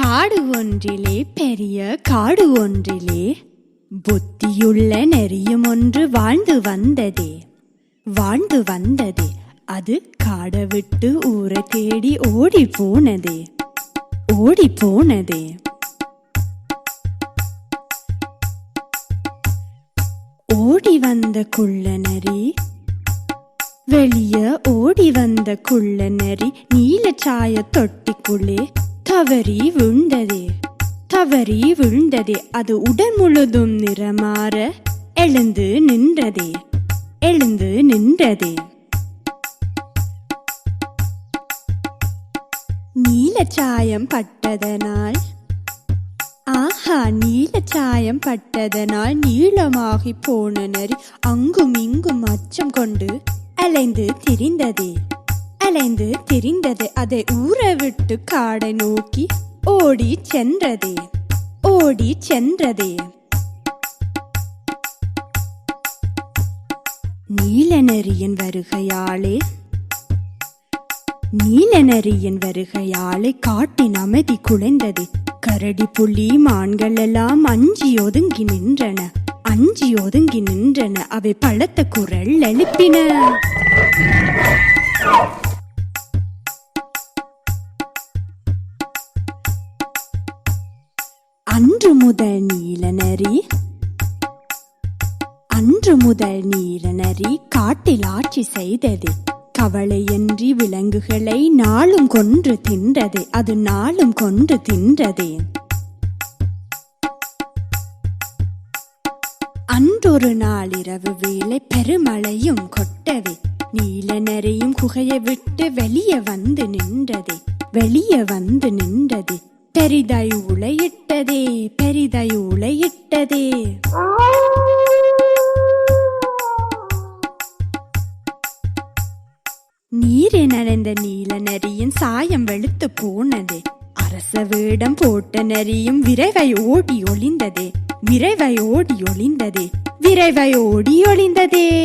காடு ஒன்றிலே பெரிய காடு ஒன்றிலே புத்தியுள்ள நெறியும் ஒன்று வாழ்ந்து வந்ததே. வாழ்ந்து வந்ததே. அது காடை விட்டு ஊரை தேடி ஓடி போனதே. ஓடி போனதே. ஓடி வந்த குள்ள நரி வெளிய ஓடி வந்த குள்ள நரி சாய தொட்டிக்குள்ளே தவறி விழுந்ததே தவறி விழுந்ததே அது உடல் முழுதும் நிறமாற எழுந்து நின்றதே எழுந்து நின்றதே. நீலச்சாயம் பட்டதனால் ஆஹா நீலச்சாயம் பட்டதனால் நீளமாகி போன நரி அங்கும் இங்கும் அச்சம் கொண்டு அலைந்து திரிந்ததே. அலைந்து திரிந்தது. அதை ஊற விட்டு காடை நோக்கி ஓடி சென்றதே. ஓடி சென்றதே. நீலநரியின் வருகையாலே நீலநரியின் வருகையாலே காட்டின் அமைதி குலைந்தது. கரடி புள்ளி மான்கள் எல்லாம் அஞ்சி ஒதுங்கி நின்றன. அஞ்சி ஒதுங்கி நின்றன. அவை பலத்த குரல் எழுப்பின. அன்று முதல் நீலநரி அன்று முதல் நீலநரி காட்டில் ஆட்சி செய்தது. கவலையின்றி விலங்குகளை நாளும் கொன்று தின்றது அது நாளும் கொன்று தின்றது. அன்றொரு நாள் இரவு வேலை பெருமழையும் கொட்டது நீலநரையும் குகையை விட்டு வெளியே வந்து நின்றது வெளியே வந்து நின்றது. பெரிதாய் உளையிட்டதே பெரிதாய் உளையிட்டதே. நீரே நனைந்த நீல நரியின் சாயம் வெளுத்து போனதே அரச வேடம் போட்ட நரியும் விரைவை ஓடி ஒளிந்ததே. விரைவை ஓடி ஒளிந்ததே. விரைவை ஓடி ஒளிந்ததே.